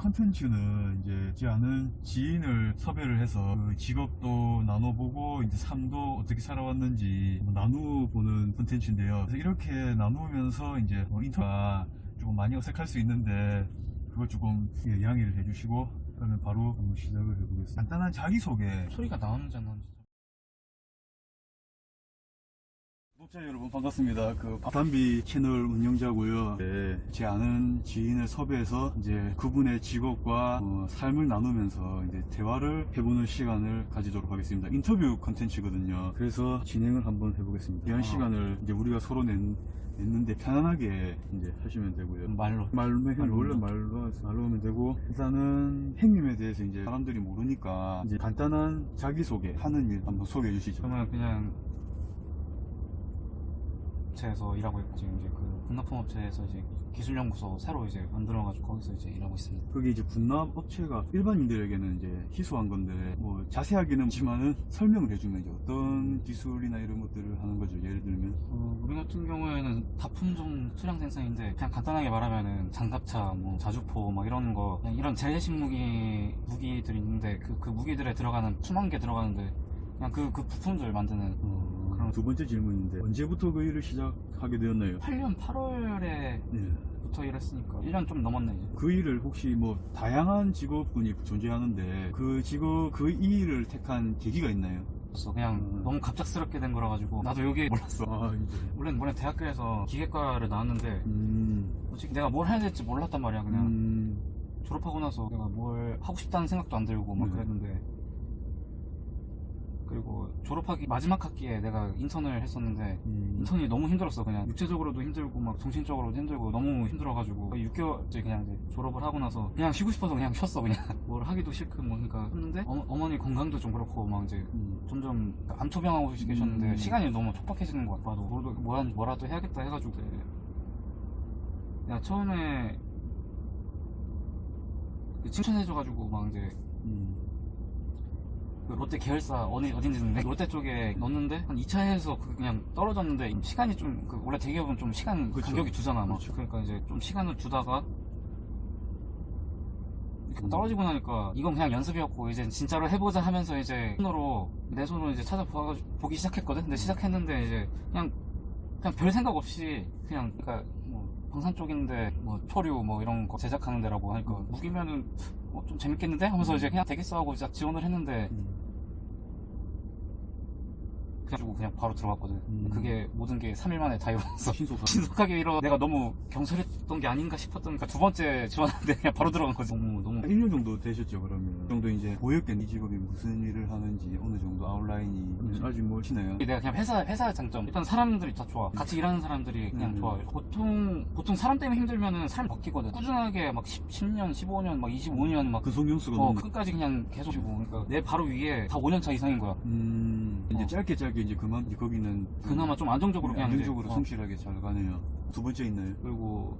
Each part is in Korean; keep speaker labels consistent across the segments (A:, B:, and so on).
A: 컨텐츠는 이제 제 아는 지인을 섭외를 해서 그 직업도 나눠보고 이제 삶도 어떻게 살아왔는지 뭐 나누보는 컨텐츠인데요. 그래서 이렇게 나누면서 이제 뭐 인터가 조금 많이 어색할 수 있는데 그걸 조금 예, 양해를 해주시고 그러면 바로 시작을 해보겠습니다. 간단한 자기소개
B: 소리가 나오는지 안 나오는지
A: 구독자 여러분 반갑습니다. 그 밥담비 채널 운영자고요. 네, 제 아는 지인을 섭외해서 이제 그분의 직업과 어, 삶을 나누면서 이제 대화를 해보는 시간을 가지도록 하겠습니다. 인터뷰 컨텐츠거든요. 그래서 진행을 한번 해보겠습니다. 귀한
B: 아.
A: 시간을 이제 우리가 서로 낸, 냈는데 편안하게 이제 하시면 되고요.
B: 말로
A: 말로 해, 원래 말로 말로 하면 되고 일단은 행님에 대해서 이제 사람들이 모르니까 이제 간단한 자기 소개 하는 일 한번 소개해 주시죠.
B: 그러면 그냥 업체에서 일하고 있고 지금 이제 그 군납품 업체에서 이제 기술연구소 새로 이제 만들어가지고 거기서 이제 일하고 있습니다.
A: 그게 이제 분납 업체가 일반인들에게는 이제 희소한 건데 뭐 자세하게는 없지만은 설명을 해주면 이제 어떤 기술이나 이런 것들을 하는 거죠. 예를 들면
B: 어, 우리 같은 경우에는 다품종 수량 생산인데 그냥 간단하게 말하면은 장갑차, 뭐 자주포 막 이런 거 그냥 이런 재래식 무기 무기들이 있는데 그, 그 무기들에 들어가는 수만 개 들어가는데 그냥 그, 그 부품들 만드는
A: 어,
B: 그럼-
A: 두 번째 질문인데 언제부터 그 일을 시작하게 되었나요?
B: 8년 8월에부터
A: 네.
B: 일했으니까 1년 좀 넘었네 이제.
A: 그 일을 혹시 뭐 다양한 직업군이 존재하는데 그 직업 그 일을 택한 계기가 있나요?
B: 그래서 그냥
A: 음.
B: 너무 갑작스럽게 된 거라 가지고 나도 여기 몰랐어.
A: 아 이제
B: 원래는 원래 대학교에서 기계과를 나왔는데
A: 음,
B: 솔직히 내가 뭘 해야 될지 몰랐단 말이야 그냥
A: 음,
B: 졸업하고 나서 내가 뭘 하고 싶다는 생각도 안 들고 막
A: 네.
B: 그랬는데 그리고 졸업하기 마지막 학기에 내가 인턴을 했었는데
A: 음.
B: 인턴이 너무 힘들었어 그냥 육체적으로도 힘들고 막 정신적으로도 힘들고 너무 힘들어가지고 6개월째 그냥 이제 졸업을 하고 나서 그냥 쉬고 싶어서 그냥 쉬었어 그냥 뭘 하기도 싫고 뭐 그러니까 했는데 어, 머니 건강도 좀 그렇고 막 이제
A: 음.
B: 점점 암초병하고 계셨는데
A: 음.
B: 시간이 너무 촉박해지는 것 같아. 뭐라도, 뭐라- 뭐라도 해야겠다 해가지고 내가 처음에 칭찬해줘가지고 막 이제
A: 음.
B: 그 롯데 계열사 어디 어딘지는 롯데 쪽에 넣었는데 한 2차에서 그냥 떨어졌는데 시간이 좀 그 원래 대기업은 좀 시간
A: 그쵸.
B: 간격이 두잖아 막
A: 그쵸.
B: 그러니까 이제 좀 시간을 두다가 이렇게
A: 음.
B: 떨어지고 나니까 이건 그냥 연습이었고 이제 진짜로 해보자 하면서 이제 손으로 내 손으로 이제 찾아보기 보기 시작했거든 근데 시작했는데 이제 그냥 그냥 별 생각 없이 그냥 그러니까 뭐 방산 쪽인데 뭐 초류 뭐 이런 거 제작하는 데라고 하니까 무기면은 어, 좀 재밌겠는데 하면서 이제 그냥 되겠어 하고 이제 지원을 했는데
A: 음.
B: 그래가지고 그냥 바로 들어갔거든.
A: 음.
B: 그게 모든 게 3일 만에 다 이루어졌어.
A: 신속하게
B: 신속하게 이뤄 내가 너무 경솔했던 게 아닌가 싶었던 그러니까 두 번째 지원하는데 그냥 바로 들어간 거지. 너무 너무
A: 1년 정도 되셨죠 그러면 그 정도 이제 보였겠네 이 직업이 무슨 일을 하는지 어느 정도 아웃라인이
B: 그렇지.
A: 아직 멀시나요?
B: 내가 그냥 회사 회사의 장점 일단 사람들이 다 좋아 같이 일하는 사람들이 그냥
A: 음.
B: 좋아요 보통 보통 사람 때문에 힘들면은 사람 바뀌거든 꾸준하게 막 10, 10년 15년 막 25년 막
A: 그 성형수가
B: 어,
A: 너무
B: 끝까지 그냥 계속 주고 그러니까 내 바로 위에 다 5년 차 이상인 거야
A: 음 이제
B: 어.
A: 짧게 짧게 이제 그만 이제 거기는
B: 그나마 좀 안정적으로 그냥 이제,
A: 안정적으로
B: 어.
A: 성실하게 잘 가네요 두 번째 있나요?
B: 그리고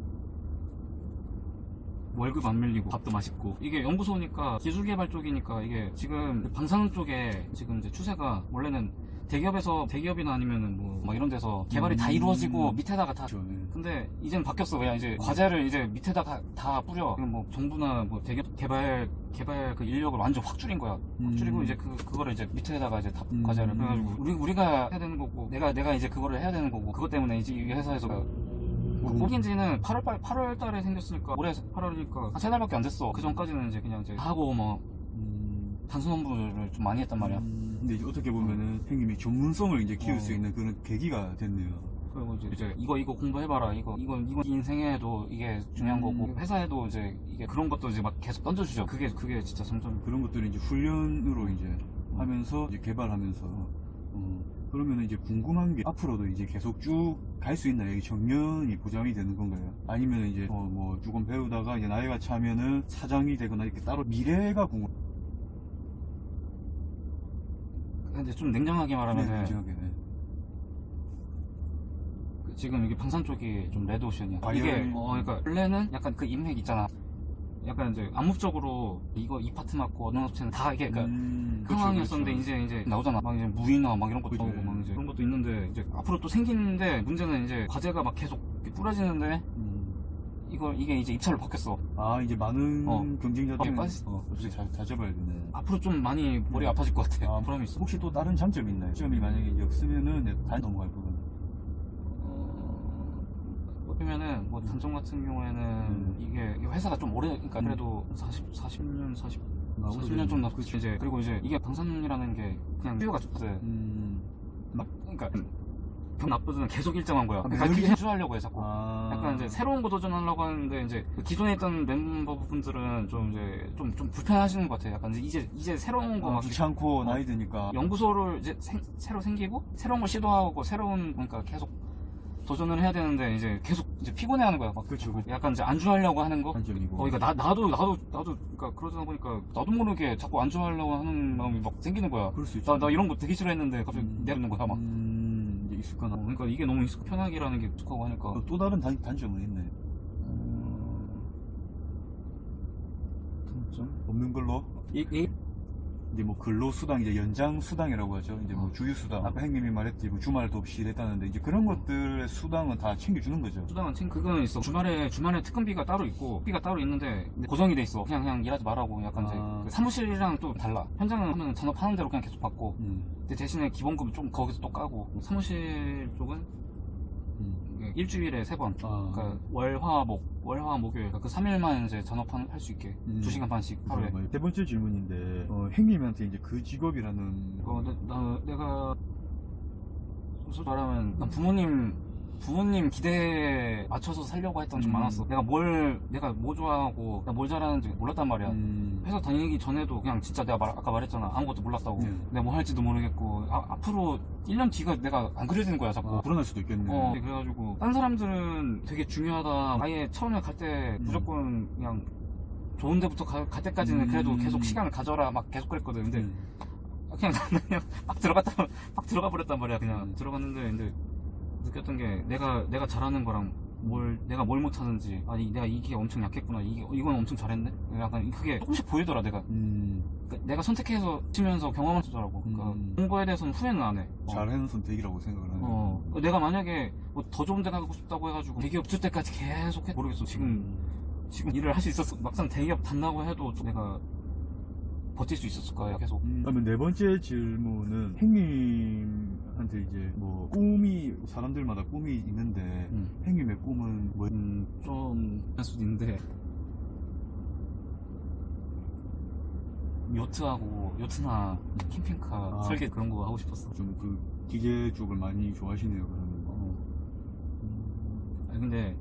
B: 월급 안 밀리고 밥도 맛있고 이게 연구소니까 기술개발 쪽이니까 이게 지금 방사능 쪽에 지금 이제 추세가 원래는 대기업에서 대기업이나 아니면은 뭐 막 이런 데서 개발이 다
A: 음.
B: 이루어지고 밑에다가 다
A: 그렇죠 네.
B: 근데 이제는 바뀌었어 그냥 이제 과제를 이제 밑에다가 다 뿌려 그럼 뭐 정부나 뭐 대기업 개발 개발 그 인력을 완전 확 줄인 거야 확 줄이고
A: 음.
B: 이제 그 그거를 이제 밑에다가 이제 다
A: 음.
B: 과제를 그래가지고 우리 우리가 해야 되는 거고 내가 내가 이제 그거를 해야 되는 거고 그것 때문에 이제 이 회사에서
A: 음.
B: 뽑힌 지는 8월, 8월 달에 생겼으니까 올해 8월이니까 한세 달밖에 안 됐어 그 전까지는 이제 그냥 이제 다 하고 뭐
A: 음,
B: 단순 업무를 좀 많이 했단 말이야
A: 음, 근데 이제 어떻게 보면은 형님이 전문성을 이제 키울
B: 어.
A: 수 있는 그런 계기가 됐네요
B: 그리고 이제, 이제 이거 이거 공부해봐라 이거 이거 이거 인생에도 이게 중요한
A: 음.
B: 거고 회사에도 이제 이게 그런 것도 이제 막 계속 던져주죠 그게 그게 진짜 장점
A: 그런 것들을 이제 훈련으로 이제 하면서 이제 개발하면서 어, 그러면 이제 궁금한 게 앞으로도 이제 계속 쭉 갈 수 있나요? 이게 정년이 보장이 되는 건가요? 아니면 이제 어, 뭐 조금 배우다가 이제 나이가 차면은 사장이 되거나 이렇게 따로 미래가 궁금.
B: 근데 좀 냉정하게 말하면은
A: 냉정하게, 네.
B: 그 지금 여기 방산 쪽이 좀 레드오션이야.
A: 바이오-
B: 이게 어 그러니까 원래는 약간 그 인맥 있잖아. 약간 이제 암묵적으로 이거 이 파트 맞고 어느 업체는 다 이게 그러니까
A: 음,
B: 상황이었었는데
A: 그렇죠.
B: 이제 이제 나오잖아. 막 이제 무이나 막 이런 것도
A: 그죠.
B: 나오고 막 이제 그런 것도 있는데 이제 앞으로 또 생기는데 문제는 이제 과제가 막 계속 뿌려지는데
A: 음,
B: 이거 이게 이제 입찰로 바뀌었어.
A: 아 이제 많은
B: 어.
A: 경쟁자들
B: 거기 빠졌-
A: 어, 솔직히 잘 다져봐야겠네.
B: 앞으로 좀 많이 머리 가 아파질 것 같아.
A: 아,
B: 보람이 있어.
A: 혹시 또 다른 장점이 있나요? 장점이 만약에 없으면은 이제 다시 넘어갈 부
B: 보면은 뭐 단점 같은 경우에는
A: 음.
B: 이게 회사가 좀 오래 그러니까
A: 음.
B: 그래도 40 40년 40
A: 아,
B: 40년 좀. 넘고 이제 그리고 이제 이게 방산이라는 게 그냥 수요가 좋거든.
A: 음.
B: 막 그러니까 병 나쁘든 계속 일정한 거야.
A: 아,
B: 그러니까 그게 해주려고 해 자꾸.
A: 아.
B: 약간 이제 새로운 거 도전하려고 하는데 이제 그 기존에 있던 멤버분들은 좀 이제 좀, 좀 불편하시는 것 같아요. 약간 이제 이제, 새로운 거
A: 아,
B: 막
A: 귀찮고 나이 드니까.
B: 연구소를 이제 생- 새로 생기고 새로운 걸 시도하고 새로운 그러니까 계속 도전을 해야 되는데 이제 계속 이제 피곤해하는 거야. 막
A: 그렇죠. 그렇죠.
B: 약간 이제 안주하려고 하는 거.
A: 단점이고.
B: 어, 그러니까 나, 나도 나도 나도 그러니까 그러다 보니까 나도 모르게 자꾸 안주하려고 하는 마음이 막 생기는 거야.
A: 그럴 수 있죠.
B: 나, 나 이런 거 되게 싫어했는데 갑자기
A: 음.
B: 내가 있는 거야 막.
A: 음, 이제 익숙하나.
B: 어, 그러니까 이게 너무 익숙 편하기라는 게 익숙하고 하니까.
A: 또 다른 단, 단점은 있네.
B: 단점?
A: 없는 걸로.
B: 이, 이
A: 이제 뭐 근로 수당, 이제 연장 수당이라고 하죠. 이제 뭐
B: 어.
A: 주휴 수당. 아까 형님이 말했지, 뭐 주말도 없이 이랬다는데 이제 그런 것들의 수당은 다 챙겨주는 거죠.
B: 수당은 챙 그거는 있어. 주말에 주말에 특근비가 따로 있고 비가 따로 있는데 고정이 돼 있어. 그냥 그냥 일하지 말라고 약간 이제
A: 아.
B: 그 사무실이랑 또 달라. 현장은 하면 잔업하는 대로 그냥 계속 받고.
A: 음.
B: 근데 대신에 기본급은 좀 거기서 또 까고 사무실 쪽은
A: 음.
B: 일주일에 세 번.
A: 아.
B: 그러니까 월화목 월화 목요일 그 3일만 이제 잔업할 수 있게
A: 음.
B: 2시간 반씩 하루에.
A: 세 번째 질문인데, 어, 형님한테 이제 그 직업이라는.
B: 어, 나, 나- 내가 솔직히 말하면 난 부모님 부모님 기대에 맞춰서 살려고 했던 게좀
A: 음.
B: 많았어. 내가 뭘 내가 뭐 좋아하고 내가 뭘 잘하는지 몰랐단 말이야.
A: 음.
B: 회사 다니기 전에도 그냥 진짜 내가 말- 아까 말했잖아 아무것도 몰랐다고.
A: 네.
B: 내가 뭐 할지도 모르겠고 아, 앞으로 1년 뒤가 내가 안 그려지는 거야 자꾸.
A: 아, 불안할 수도 있겠네.
B: 어, 그래가지고 딴 사람들은 되게 중요하다. 아예 처음에 갈때
A: 음.
B: 무조건 그냥 좋은 데부터 가- 갈 때까지는
A: 음.
B: 그래도 계속 시간을 가져라 막 계속 그랬거든. 근데
A: 음.
B: 그냥 나는 그냥 막 들어갔다 막 들어가 버렸단 말이야 그냥
A: 음.
B: 들어갔는데 근데 느꼈던 게 내가 내가 잘하는 거랑 뭘 내가 뭘 못하는지 아니 내가 이게 엄청 약했구나 이게 이건 엄청 잘했네 약간 그게 조금씩 보이더라 내가
A: 음.
B: 그러니까 내가 선택해서 치면서 경험을 주더라고 그러니까
A: 음.
B: 그런 거에 대해서는 후회는 안해 어.
A: 잘하는 선택이라고 생각을 하네.
B: 어. 내가 만약에 뭐 더 좋은 데 가고 싶다고 해가지고 대기업 줄 때까지 계속 해 모르겠어 지금 지금 일을 할 수 있었어 막상 대기업 단다고 해도 좀 내가 버틸 수 있었을 거야 계속
A: 음, 그러면 네 번째 질문은 형님한테 이제 뭐 꿈이 사람들마다 꿈이 있는데
B: 음.
A: 형님의 꿈은 뭐?
B: 음, 좀할 수도 있는데 요트하고 요트나 캠핑카
A: 아.
B: 설계 그런 거 하고 싶었어.
A: 좀 그 기계 쪽을 많이 좋아하시네요 그러면.
B: 어. 아니 근데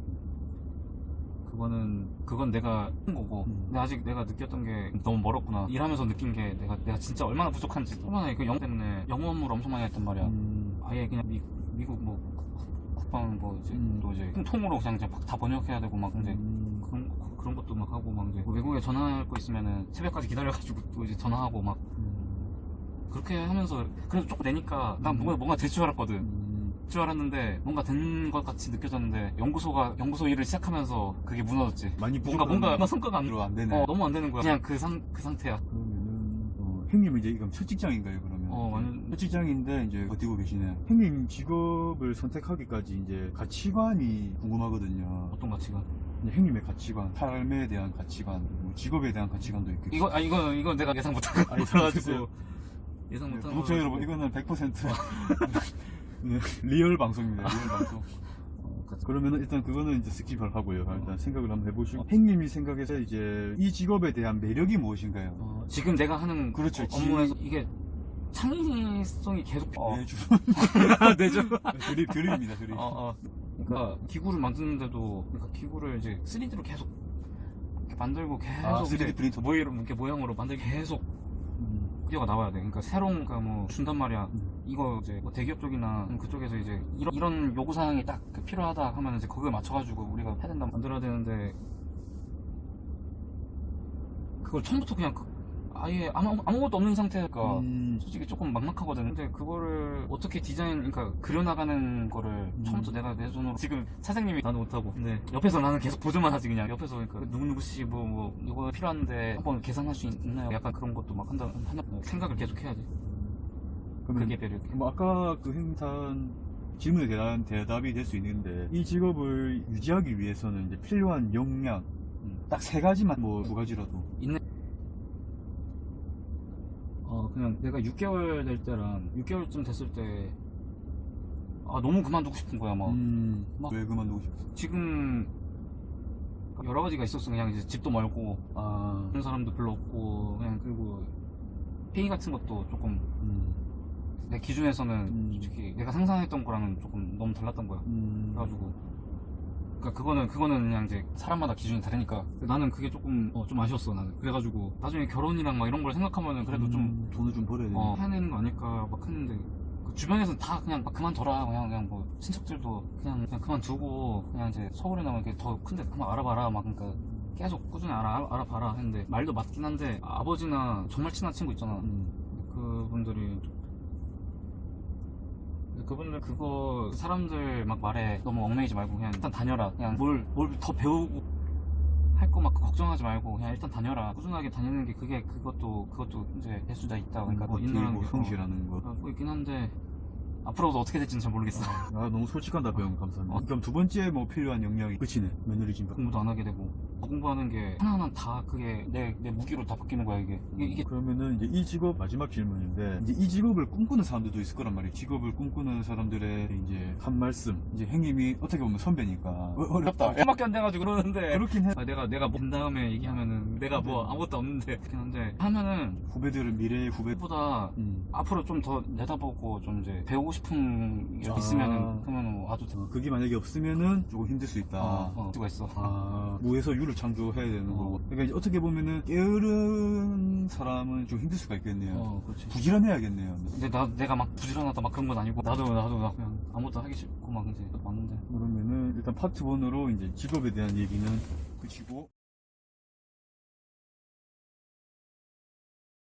B: 그거는 그건 내가 한 거고
A: 음.
B: 근데 아직 내가 느꼈던 게 너무 멀었구나 일하면서 느낀 게 내가 내가 진짜 얼마나 부족한지 얼마나 그 영어 때문에 영어 업무를 엄청 많이 했단 말이야
A: 음.
B: 아예 그냥 미, 미국 뭐 국방 뭐 이제
A: 음.
B: 또 이제 통으로 그냥 이제 다 번역해야 되고 막 이제
A: 음.
B: 그런 그런 것도 막 하고 막 이제 외국에 전화할 거 있으면은 새벽까지 기다려가지고 또 이제 전화하고 막 그렇게 하면서 그래도 조금 내니까 난
A: 음.
B: 뭔가 뭔가 될 줄 알았거든
A: 음.
B: 될줄 알았는데 뭔가 된 것 같이 느껴졌는데 연구소가 연구소 일을 시작하면서 그게 무너졌지
A: 많이
B: 뭔가
A: 부족하네.
B: 뭔가 성과가 안
A: 별로 안 되네.
B: 어, 너무 안 되는 거야 그냥 그 상 그 상태야
A: 그러면은 어, 형님은 이제 이건 첫 직장인가요 그러면?
B: 어, 완전-
A: 첫 직장인데 이제 버티고 계시네. 형님 직업을 선택하기까지 이제 가치관이 궁금하거든요.
B: 어떤 가치가
A: 이제 형님의 가치관, 삶에 대한 가치관, 뭐 직업에 대한 가치관도 있겠죠.
B: 이거 아 이거 이거 내가 예상 못한
A: 아, 예상
B: 거라가지고
A: 못했어요?
B: 예상
A: 네,
B: 못한
A: 구독자
B: 거라가지고.
A: 여러분 이거는 100% 네, 리얼 방송입니다. 리얼 방송.
B: 어, 그치.
A: 그러면은 일단 그거는 이제 스킵을 하고요. 일단 생각을 한번 해보시고 형님이 생각해서 이제 이 직업에 대한 매력이 무엇인가요?
B: 어, 지금 내가 하는
A: 그렇죠.
B: 업무에서 이게 창의성이 계속 어.
A: 네, 주
B: 내죠
A: 드립 드립입니다. 드립.
B: 어, 어. 그러니까 기구를 만드는데도 그러니까 기구를 이제 3D로 계속 만들고 계속
A: 아, 3D
B: 이제
A: 프린터.
B: 모양 이렇게 모양으로 만들기 계속
A: 음.
B: 뛰어가 나와야 돼. 그러니까 새로운 그러니까 뭐 준단 말이야.
A: 음.
B: 이거 이제 뭐 대기업 쪽이나 그쪽에서 이제 이런, 이런 요구 사항이 딱그 필요하다 하면 이제 그거에 맞춰가지고 우리가 해야 된다 만들어야 되는데 그걸 처음부터 그냥 그- 아예 아무 아무것도 없는 상태니까
A: 음.
B: 솔직히 조금 막막하거든. 근데 그거를 어떻게 디자인, 그러니까 그려나가는 거를
A: 음.
B: 처음부터 내가 내 손으로 지금 사장님이 나는 못하고. 근데 옆에서 나는 계속 보조만 하지 그냥. 옆에서 그러니까 누구누구 씨 뭐, 뭐 이거 필요한데 한번 계산할 수 있나요? 약간 그런 것도 막 한다, 한다 생각을 계속 해야지.
A: 그러면
B: 그게 매력.
A: 뭐 아까 그 행산 질문에 대한 대답이 될 수 있는데 이 직업을 유지하기 위해서는 이제 필요한 역량 딱 세 가지만 뭐 두 가지라도
B: 있는 어 그냥 내가 6개월 될 때랑 6개월쯤 됐을 때 아 너무 그만두고 싶은 거야 막.
A: 음,
B: 막-
A: 왜 그만두고 싶었어?
B: 지금 여러 가지가 있었어. 그냥 이제 집도 멀고
A: 아,
B: 그런 사람도 별로 없고 그냥 그리고 페이 같은 것도 조금
A: 음,
B: 내 기준에서는
A: 음.
B: 솔직히 내가 상상했던 거랑은 조금 너무 달랐던 거야.
A: 음,
B: 그래가지고 그러니까 그거는 그거는 그냥 이제 사람마다 기준이 다르니까 나는 그게 조금 어, 좀 아쉬웠어 나는. 그래가지고 나중에 결혼이랑 막 이런 걸 생각하면은 그래도 좀
A: 음, 돈을 좀 벌어야 돼.
B: 어, 해야 되는 거 아닐까 막 했는데 그 주변에서는 다 그냥 막 그만둬라 그냥 그냥 뭐 친척들도 그냥 그냥 그만두고 그냥 이제 서울에 나면 이렇게 더 큰데 그만 알아봐라 막 그러니까 계속 꾸준히 알아 알아봐라 했는데 말도 맞긴 한데 아버지나 정말 친한 친구 있잖아.
A: 음,
B: 그분들이 그분들 그거 사람들 막 말에 너무 얽매이지 말고 그냥 일단 다녀라. 그냥 뭘 뭘 더 배우고 할 거 막 걱정하지 말고 그냥 일단 다녀라. 꾸준하게 다니는 게 그게 그것도 그것도 이제 될 수도 있다. 그러니까 뭐뭐게
A: 성실하는 거.
B: 어, 뭐 있긴 한데 앞으로도 어떻게 될지는 잘 모르겠어
A: 아, 너무 솔직한 답변 감사합니다.
B: 어.
A: 그럼 두 번째 뭐 필요한 역량이 끝이네. 매너리즘가.
B: 공부도 안 하게 되고 공부하는 게 하나하나 다 그게 내, 내 무기로 다 바뀌는 거야 이게 이게, 이게
A: 그러면은 이제 이 직업 마지막 질문인데 이제 이 직업을 꿈꾸는 사람들도 있을 거란 말이에요. 직업을 꿈꾸는 사람들의 이제 한 말씀, 이제 행님이 어떻게 보면 선배니까 어, 어렵다.
B: 밖에 안 돼가지고 그러는데
A: 그렇긴 해.
B: 아, 내가 내가 뭐한 다음에 얘기하면은 내가 뭐
A: 네.
B: 아무것도 없는데 그렇긴 한데 하면은
A: 후배들은 미래의 후배.
B: 보다
A: 음.
B: 앞으로 좀 더 내다보고 좀 이제 배우고 싶은 게
A: 아.
B: 있으면은 그러면 와도 돼.
A: 어, 그게 만약에 없으면은 조금 힘들 수 있다.
B: 어, 어, 수가 있어.
A: 아, 무에서 유를 창조해야 되는
B: 어.
A: 거고. 그러니까 이제 어떻게 보면은 게으른 사람은 좀 힘들 수가 있겠네요.
B: 어, 그렇지.
A: 부지런해야겠네요.
B: 근데 나 내가 막 부지런하다 막 그런 건 아니고 나도 나도 나 그냥 아무것도 하기 싫고 막 이제 왔는데
A: 그러면은 일단 파트 1으로 이제 직업에 대한 얘기는 끝이고